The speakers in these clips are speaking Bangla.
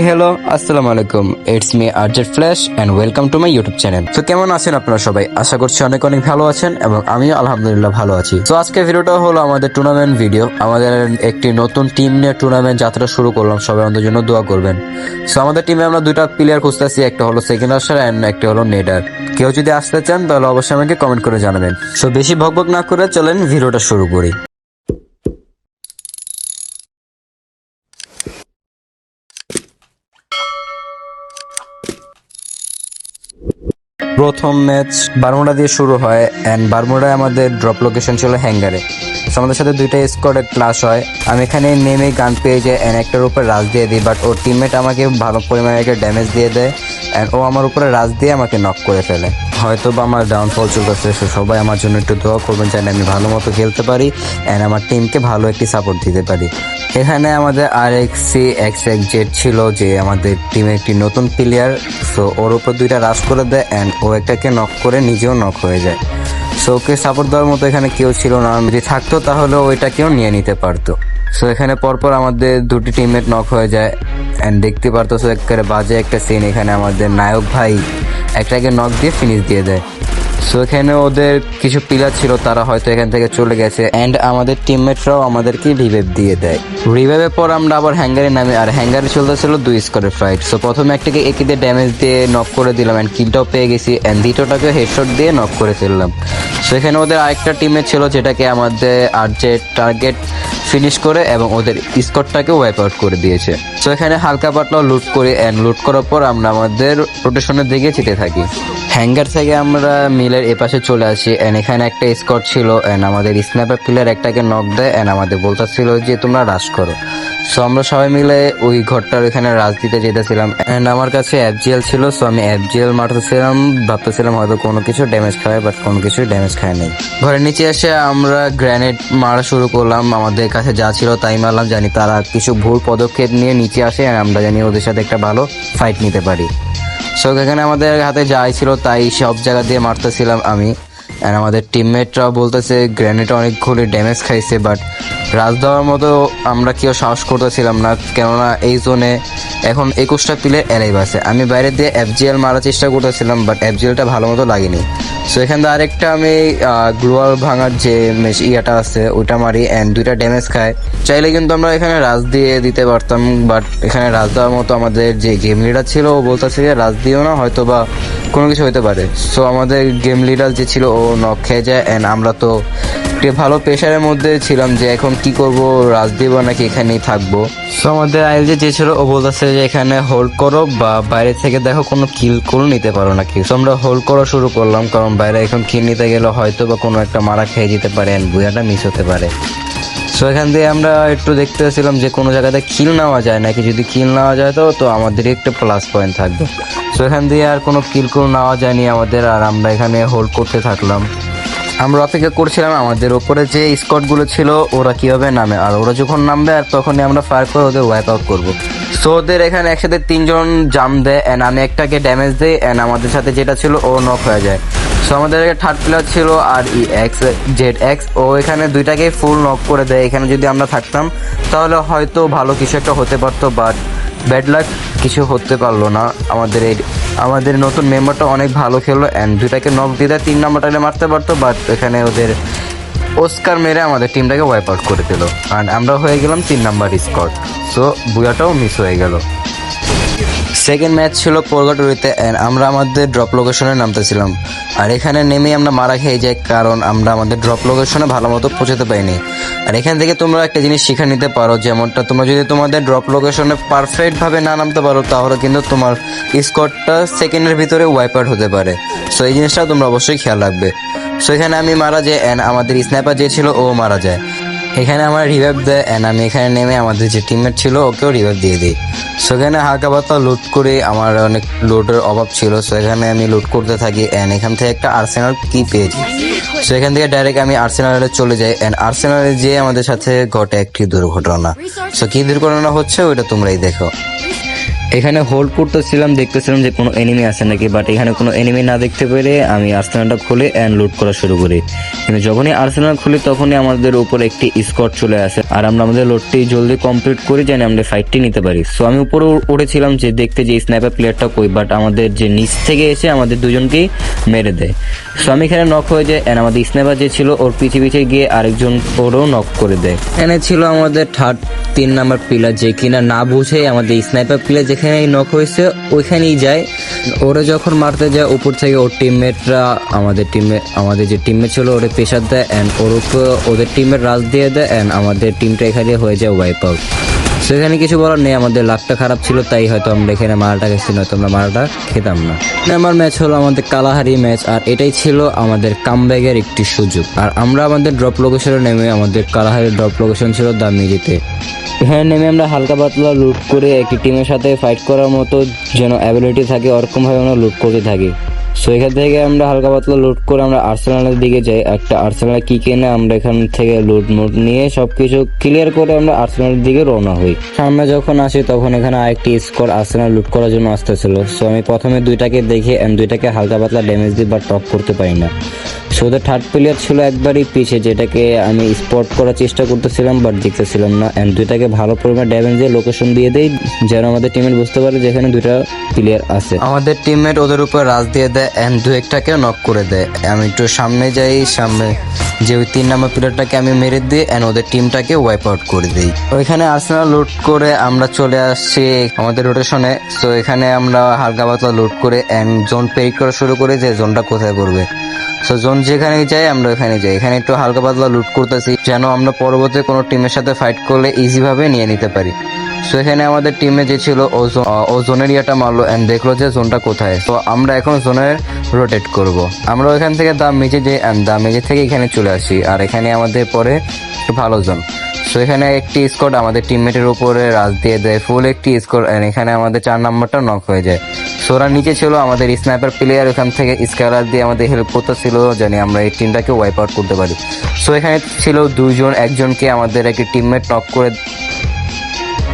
হ্যালো আসসালামু আলাইকুম it's me Arjet flash and welcome to my YouTube channel তো কেমন আছেন আপনারা সবাই? আশা করছি অনেক অনেক ভালো আছেন এবং আমিও আলহামদুলিল্লাহ ভালো আছি। তো আজকে ভিডিওটা হলো আমাদের টুর্নামেন্ট ভিডিও আমাদের একটি নতুন টিম নিয়ে টুর্নামেন্ট যাত্রা শুরু করলাম। সবাই আমাদের জন্য দোয়া করবেন। সো আমাদের টিমে আমরা দুইটা প্লেয়ার খুঁজতেছি। একটা হলো সেকেন্ড আসার অ্যান্ড একটা হলো নেডার কেউ যদি আসতে চান, তাহলে অবশ্যই আমাকে কমেন্ট করে জানাবেন। সো বেশি ভকভক না করে চলেন ভিডিওটা শুরু করি। প্রথম ম্যাচ বারমুডা দিয়ে শুরু হয় অ্যান্ড বারমুডায় আমাদের ড্রপ লোকেশন ছিল হ্যাঙ্গারে। আমাদের সাথে দুইটা স্কোয়াডের ক্লাস হয়। আমি এখানে নেমে গান পেয়ে যাই অ্যান্ড একটার উপরে রাজ দিয়ে দিই বাট ওর টিমমেট আমাকে ভালো পরিমাণে একটা ড্যামেজ দিয়ে দেয় অ্যান্ড ও আমার উপরে রাজ দিয়ে আমাকে নক করে ফেলে। হয়তো বা আমার ডাউনফল চলতেছে, so সবাই আমার জন্য একটু দোয়া করবেন যেন আমি ভালো মতো খেলতে পারি অ্যান্ড আমার টিমকে ভালো একটি সাপোর্ট দিতে পারি। এখানে আমাদের আর X C X X Z ছিল যে আমাদের টিমে একটি নতুন প্লেয়ার সো ওর উপর দুইটা রাশ করে দেয় অ্যান্ড ও একটাকে নক করে নিজেও নক হয়ে যায়। সো ওকে সাপোর্ট দেওয়ার মতো এখানে কেউ ছিল না যদি থাকতো তাহলে ওইটাকেও নিয়ে নিতে পারতো। সো এখানে পরপর আমাদের দুটি টিমমেট নক হয়ে যায় অ্যান্ড দেখতে পারতো সো একেবারে বাজে একটা সিন এখানে আমাদের নায়ক ভাই একটাকে নক দিয়ে ফিনিশ দিয়ে দেয়। সো এখানে ওদের কিছু পিলার ছিল, তারা হয়তো এখান থেকে চলে গেছে। অ্যান্ড আমাদের টিমমেটরাও আমাদেরকে রিভাইভ দিয়ে দেয়। রিভাইভের পর আমরা আবার হ্যাঙ্গারে নামি আর হ্যাঙ্গারে চলতেছিল দুই স্কোরের ফাইট সো প্রথমে একটাকে একে দিয়ে ড্যামেজ দিয়ে নক করে দিলাম অ্যান্ড কিলটাও পেয়ে গেছি। অ্যান্ড দ্বিতীয়টাকে হেডশট দিয়ে নক করে ফেললাম। সো এখানে ওদের আরেকটা টিমে ছিল যেটাকে আমাদের আর যে টার্গেট ফিনিশ করে এবং ওদের স্কোরটাকে ওয়াইপ আউট করে দিয়েছে। সো এখানে হালকা পাতলা লুট করি অ্যান্ড লুট করার পর আমরা আমাদের রোটেশনের দিকে যেতে থাকি। হ্যাঙ্গার থেকে আমরা মিলের এপাশে চলে আসি। অ্যান্ড এখানে একটা স্কট ছিল। অ্যান্ড আমাদের স্ন্যাপার প্লেয়ার একটাকে নক দেয়। অ্যান্ড আমাদের বলতেছিল যে, তোমরা রাশ করো। সো আমরা সবাই মিলে ওই ঘরটার ওইখানে রাজ দিতে যেতেছিলাম। অ্যান্ড আমার কাছে অ্যাপজিএল ছিল। সো আমি অ্যাপজিএল মারতেছিলাম। ভাবতেছিলাম হয়তো কোনো কিছু ড্যামেজ খায় বাট কোনো কিছু ড্যামেজ খায় নাই। ঘরের নিচে এসে আমরা গ্র্যানেড মারা শুরু করলাম। আমাদের কাছে যা ছিল তাই মারলাম। জানি তারা কিছু ভুল পদক্ষেপ নিয়ে নিচে আসে। আমরা জানি ওদের সাথে একটা ভালো ফাইট নিতে পারি। সো এখানে আমাদের হাতে যাই ছিল, তাই সব জায়গা দিয়ে মারতেছিলাম আমি। আর আমাদের টিমমেটরাও বলতেছে গ্রেনেড অনেকগুলি ড্যামেজ খাইছে বাট রাজ দেওয়ার মতো আমরা কেউ সাহস করতেছিলাম না। কেননা এই জোনে এখন একুশটা প্লেয়ার অ্যালাইভ আছে। আমি বাইরে দিয়ে এফজিএল মারার চেষ্টা করতেছিলাম বাট এফজিএলটা ভালো মতো লাগেনি। সো এখান আরেকটা আমি গ্লোয়াল ভাঙার যে ইয়াটা আছে ওটা মারি অ্যান্ড দুইটা ড্যামেজ খায়। চাইলে কিন্তু আমরা এখানে রাজ দিয়ে দিতে পারতাম বাট এখানে রাজ দেওয়ার মতো আমাদের যে গেম লিডার ছিল, ও বলতেছে যে রাজ দিও না হয়তো বা কোনো কিছু হতে পারে। সো আমাদের গেম লিডার যে ছিল, ও নক খেয়ে যায় অ্যান্ড আমরা তো একটি ভালো প্রেশারের মধ্যে ছিলাম যে এখন কি করব রাজ দিব নাকি এখানেই থাকব। সো আমাদের আইল যে ছিল ও বলতেছে যে এখানে হোল্ড করো বা বাইরে থেকে দেখো কোনো কিল করে নিতে পারো নাকি সো আমরা হোল্ড করা শুরু করলাম, কারণ বাইরে এখন কিল নিতে গেলে হয়তো বা কোনো একটা মারা খেয়ে যেতে পারে অ্যান্ড বুয়াটা মিস হতে পারে। সো এখান দিয়ে আমরা একটু দেখতে পাচ্ছিলাম যে কোনো জায়গাতে কিল নেওয়া যায় নাকি। যদি কিল নেওয়া যায় তো তো আমাদের একটা প্লাস পয়েন্ট থাকবে। সো এখান দিয়ে আর কোনো কিল কোনো নেওয়া যায়নি আমাদের, আর আমরা এখানে হোল্ড করতে থাকলাম। আমরা অপেক্ষা করছিলাম আমাদের ওপরে যে স্কটগুলো ছিল, ওরা কীভাবে নামে। আর ওরা যখন নামবে, আর তখনই আমরা ফায়ার করে ওদের ওয়াইপ আউট করব। সো ওদের এখানে একসাথে তিনজন জাম দেয় অ্যান্ড আমি একটাকে ড্যামেজ দেই অ্যান্ড আমাদের সাথে যেটা ছিল, ও নক হয়ে যায়। সো আমাদের থার্ড প্লেয়ার ছিল আর ই এক্স জেড এক্স ও এখানে দুইটাকে ফুল নক করে দেয়। এখানে যদি আমরা থাকতাম, তাহলে হয়তো ভালো কিছু একটা হতে পারতো বাট ব্যাড লাক কিছু হতে পারল না আমাদের এই আমাদের নতুন মেম্বারটা অনেক ভালো খেললো অ্যান্ড দুটাকে নক দিয়ে দেয়, তিন নম্বরটা মারতে পারতো বাট এখানে ওদের ওস্কার মেরে আমাদের টিমটাকে ওয়াইপ আউট করে দিল। আর আমরা হয়ে গেলাম তিন নাম্বার স্কট সো বুয়াটাও মিস হয়ে গেল। সেকেন্ড ম্যাচ ছিল পরগাটুরিতে আমরা আমাদের ড্রপ লোকেশনে নামতেছিলাম। আর এখানে নেমেই আমরা মারা খেয়ে যাই, কারণ আমরা আমাদের ড্রপ লোকেশনে ভালো মতো পৌঁছাতে পারিনি। আর এখান থেকে তোমরা একটা জিনিস শিখে নিতে পারো, যেমনটা তোমরা যদি তোমাদের ড্রপ লোকেশনে পারফেক্টভাবে না নামতে পারো, তাহলে কিন্তু তোমার স্কোরটা সেকেন্ডের ভিতরে ওয়াইপ আউট হতে পারে। সো এই জিনিসটা তোমরা অবশ্যই খেয়াল রাখবে। সো এখানে আমি মারা যাই অ্যান্ড আমাদের স্ন্যাপার যে ছিল, ও মারা যায়। এখানে আমার রিভাইভ দেয় অ্যান্ড আমি এখানে নেমে আমাদের যে টিমমেট ছিল, ওকেও রিভাইভ দিয়ে দিই। সেখানে হালকা পাতা লুট করে আমার অনেক লোডের অভাব ছিল সো এখানে আমি লুট করতে থাকি অ্যান্ড এখান থেকে একটা আর্সেনাল কি পেয়েছি। সো এখান থেকে ডাইরেক্ট আমি আর্সেনালে চলে যাই অ্যান্ড আর্সেনালে যেয়ে আমাদের সাথে ঘটে একটি দুর্ঘটনা। সো কী দুর্ঘটনা হচ্ছে, ওইটা তোমরাই দেখো। এখানে হোল্ড করতেছিলাম, দেখতেছিলাম যে কোনো এনিমি আছে নাকি বাট এখানে কোনো এনিমি না দেখতে পেরে আমি আর্সেনালটা খুলে অ্যান্ড লুট করা শুরু করি। কিন্তু যখনই আর্সেনাল খুলি, তখনই আমাদের উপর একটি স্কট চলে আসে। আর আমরা আমাদের লোডটি জলদি কমপ্লিট করি, যেন আমরা ফাইটটি নিতে পারি। সো আমি উপরে উঠেছিলাম যে দেখতে যে স্নাইপার প্লেয়ারটা কই বাট আমাদের যে নিচ থেকে এসে আমাদের দুজনকেই মেরে দেয়। সো আমি এখানে নক হয়ে যায় অ্যান্ড আমাদের স্নাইপার যে ছিল, ওর পিছে পিছে গিয়ে আরেকজন ওরও নক করে দেয়। এখানে ছিল আমাদের থার্ড তিন নাম্বার পিলার যে কিনা না বুঝে আমাদের স্নাইপার প্লেয়ার যেখানে নক হয়েছে, ওইখানেই যায়। ওরা যখন মারতে যায়, উপর থেকে ওর টিমমেটরা আমাদের টিমে আমাদের যে টিমমেট ছিল, ওরে প্রেশার দেয় অ্যান্ড ওর উপর ওদের টিমের রাজ দিয়ে দেয় অ্যান্ড আমাদের টিমটা এখানে হয়ে যায় ওয়াইপ আউট সেখানে কিছু বলার নেই, আমাদের লাকটা খারাপ ছিল, তাই হয়তো আমরা এখানে মারাটা গেছি নয়তো আমরা মারাটা খেতাম না। আমার ম্যাচ হলো আমাদের কালাহারি ম্যাচ আর এটাই ছিল আমাদের কামব্যাগের একটি সুযোগ। আর আমরা আমাদের ড্রপ লোকেশনে নেমে আমাদের কালাহারি ড্রপ লোকেশন ছিল দামিরিতে এখানে নেমে আমরা হালকা পাতলা লুট করে একটি টিমের সাথে ফাইট করার মতো যেন অ্যাবিলিটি থাকে, ওরকমভাবে আমরা লুট করতে থাকি। সো এখান থেকে আমরা হালকা পাতলা লুট করে আমরা আর্সেনালের দিকে যাই। একটা আর্সেনাল কি কিনে আমরা এখান থেকে লুট মুট নিয়ে সবকিছু ক্লিয়ার করে আমরা আর্সেনালের দিকে রওনা হই। সামনে যখন আসি, তখন এখানে আরেকটি স্কোর আর্সেনাল লুট করার জন্য আসতেছিল। সো আমি প্রথমে দুইটাকে দেখে and দুইটাকে হালকা পাতলা ড্যামেজ দিই বা টপ করতে পারি না। সো থার্ড প্লেয়ার ছিল একবারই পিছে, যেটাকে আমি স্পট করার চেষ্টা করতেছিলাম বাট দেখতেছিলাম না। অ্যান্ড দুইটাকে ভালো পরিমাণ ড্যামেজ দিয়ে লোকেশন দিয়ে দেই, যেন আমাদের টিমের বুঝতে পারে যে এখানে দুইটা প্লেয়ার আছে। আমাদের টিমমেট ওদের উপর রাজ দিয়ে দেয় অ্যান্ড দু একটাকে নক করে দেয়। আমি একটু সামনে যাই, সামনে যে ওই তিন নম্বর প্লেয়ারটাকে আমি মেরে দিই অ্যান্ড ওদের টিমটাকে ওয়াইপ আউট করে দিই। ওইখানে আর্সেনাল লুট করে আমরা চলে আসছি আমাদের রোটেশনে তো এখানে আমরা হালকা পাতলা লুট করে অ্যান্ড জোন পেরিক করা শুরু করে যে জোনটা কোথায় করবে সো জোন যেখানে যাই আমরা ওখানে যাই। এখানে একটু হালকা পাতলা লুট করতেছি যেন আমরা পরবর্তী কোনো টিমের সাথে ফাইট করলে ইজিভাবে নিয়ে নিতে পারি। সো এখানে আমাদের টিমে যে ছিল ও ও জোনের ইয়েটা মারলো অ্যান্ড দেখল যে জোনটা কোথায়। তো আমরা এখন জোনের রোটেট করব। আমরা ওইখান থেকে দাম মেজে যে দাম মেজে থেকে এখানে চলে আসি। আর এখানে আমাদের পরে ভালো জোন সো এখানে একটি স্কোর আমাদের টিমমেটের উপরে রাজ দিয়ে দেয় ফুল একটি স্কোর এখানে আমাদের চার নাম্বারটা নক হয়ে যায়। সো ওরা নিচে ছিল আমাদের স্নাইপার প্লেয়ার ওখান থেকে স্ক্যালার দিয়ে আমাদের হেল্প করতেছিল জানি আমরা এই টিমটাকে ওয়াইপ আউট করতে পারি। সো এখানে ছিল দুজন একজনকে আমাদের একটি টিমমেট নক করে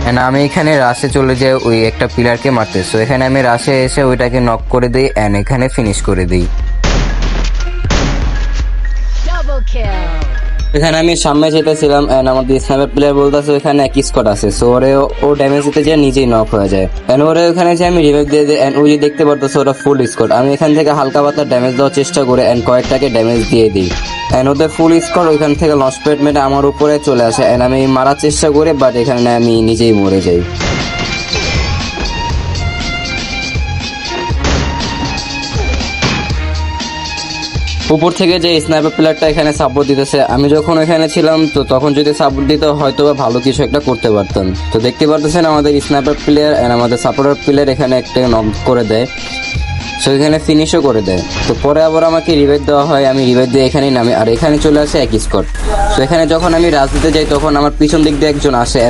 And আমি এখানে রাশে চলে যাই, ওই একটা পিলারকে মারতে সো এখানে আমি রাশে এসে ওইটাকে নক করে দিই অ্যান্ড এখানে ফিনিশ করে দিই Double kill. এখানে আমি সামনে যেতেছিলাম এন্ড আমাদের স্নাইপার প্লেয়ার বলতেছে ওখানে এক স্কট আছে। সো ওরে ও ড্যামেজ দিতে যায় নিজেই নক হয়ে যায়। এন্ড ওরে ওখানে যে আমি রিভাইভ দিয়ে দিই এন্ড ওই যে দেখতে পারতেছে ওরা ফুল স্কট আমি এখান থেকে হালকা পাতলা ড্যামেজ দেওয়ার চেষ্টা করে এন্ড কয়েকটাকে ড্যামেজ দিয়ে দিই। এন্ড ওদের ফুল স্কট ওইখান থেকে লঞ্চ প্যাড মেরে আমার উপরে চলে আসে এন্ড আমি মারার চেষ্টা করে বাট এখানে আমি নিজেই মরে যাই। উপর থেকে যে স্নাইপার প্লেয়ারটা এখানে সাপোর্ট দিতেছে, আমি যখন এখানে ছিলাম, তো তখন যদি সাপোর্ট দিত হয়তো বা ভালো কিছু একটা করতে পারতাম। তো দেখতে পারতেছেন আমাদের স্নাইপার প্লেয়ার এন্ড আমাদের সাপোর্টার প্লেয়ার এখানে একটা নক করে দেয়। সো এখানে ফিনিশও করে দেয়। তো পরে আবার আমাকে রিভাইভ দেওয়া হয়, আমি রিভাইভ দিয়ে এখানেই নামি। আর এখানে চলে আসে এক স্কট তো এখানে যখন আমি রাজনীতিতে যাই, তখন আমার পিছন দিক দিয়ে একজন আসে।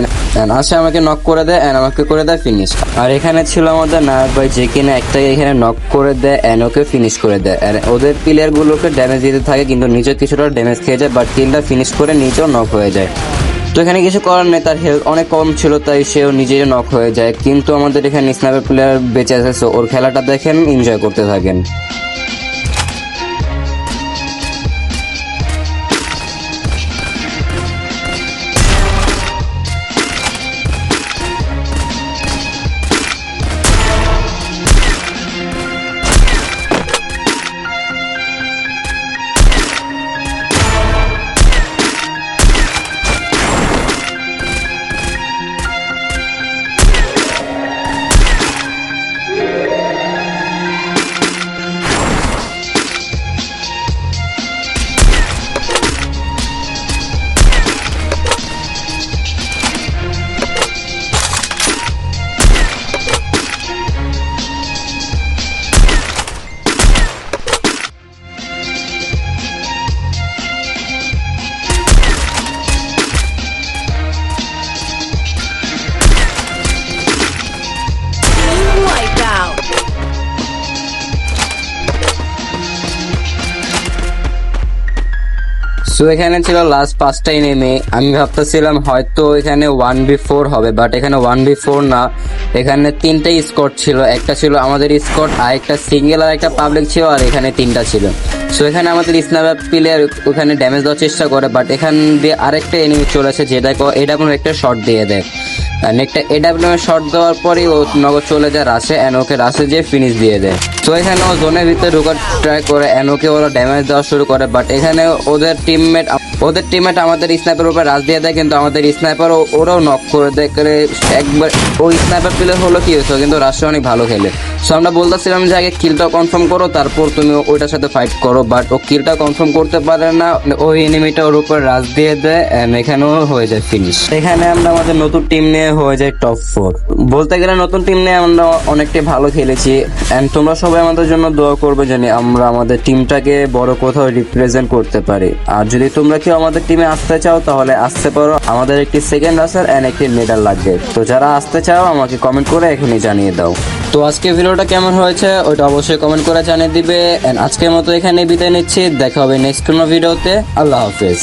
And আসে আমাকে নক করে দেয় এন্ড আমাকে করে দেয় ফিনিশ আর এখানে ছিল আমাদের নায়ক ভাই, যে কিনা একটাকে এখানে নক করে দেয় এন্ড ওকে ফিনিশ করে দেয়। And ওদের প্লেয়ার গুলোকে ড্যামেজ দিতে থাকে, কিন্তু নিজে কিছুটা ড্যামেজ খেয়ে যায় বাট কিলটা ফিনিশ করে নিজেও নক হয়ে যায়। তো এখানে কিছু করার নেই, তার হেলথ অনেক কম ছিল, তাই সেও নিজেই নক হয়ে যায়। কিন্তু আমাদের এখানে স্ন্যাপের প্লেয়ার বেঁচে আছে ওর খেলাটা দেখেন এনজয় করতে থাকেন। সো এখানে ছিল লাস্ট পাঁচটাই নেমে আমি ভাবতেছিলাম হয়তো এখানে ওয়ান বি ফোর হবে বাট এখানে ওয়ান বি ফোর না। এখানে তিনটা স্কট ছিল, একটা ছিল আমাদের স্কট আর একটা সিঙ্গেল আর একটা পাবলিক ছিল, আর এখানে তিনটা ছিল। সো এখানে আমাদের স্নাইপার প্লেয়ার ওখানে ড্যামেজ দেওয়ার চেষ্টা করে বাট এখান দিয়ে আরেকটা এনিমি চলে আসে যেটা কোনো একটা শট দিয়ে দেয়। একটা এডাব্লিউ শট দেওয়ার পরেই ও নগদ চলে যায় রাশে অ্যান্ড ওকে রাশে যেয়ে ফিনিশ দিয়ে দেয়। তো এখানে ও জোনের ভিতরে ঢোকার ট্রাই করে অ্যান্ড ওকে ওরা ড্যামেজ দেওয়া শুরু করে বাট এখানে ওদের টিমমেট ওদের টিমমেট আমাদের স্নাইপার উপরে রাশ দিয়ে দেয়, কিন্তু আমাদের স্নাইপার ওরাও নক করে দেয় একবার ওই স্নাইপার প্লেয়ার হলো কি হয়েছে, কিন্তু রাশে অনেক ভালো খেলে। সো আমরা বলতেছিলাম যে আগে কিলটা কনফার্ম করো, তারপর তুমি ওইটার সাথে ফাইট করো বাট ও কিলটা কনফার্ম করতে পারে না, ওই এনিমিটা ওর উপর রাশ দিয়ে দেয় এখানেও হয়ে যায় ফিনিশ এখানে আমরা আমাদের নতুন টিম নিয়ে হয়ে যায় টপ ফোর বলতে গেলে নতুন টিম নিয়ে আমরা অনেকটাই ভালো খেলেছি। এন্ড তোমরা সবাই আমাদের জন্য দোয়া করবে জানি আমরা আমাদের টিমটাকে বড় কোথাও রিপ্রেজেন্ট করতে পারি। আর যদি তোমরা কেউ আমাদের টিমে আসতে চাও, তাহলে আসতে পারো। আমাদের একটি সেকেন্ড আসার এন্ড একটি মেডাল লাগবে। তো যারা আসতে চাও, আমাকে কমেন্ট করে এখনই জানিয়ে দাও। তো আজকে ভিডিওটা কেমন হয়েছে, ওইটা অবশ্যই কমেন্ট করে জানিয়ে দিবে। এন্ড আজকের মতো এখানে বিদায় নিচ্ছি। দেখা হবে নেক্সট কোনো ভিডিওতে আল্লাহ হাফেজ।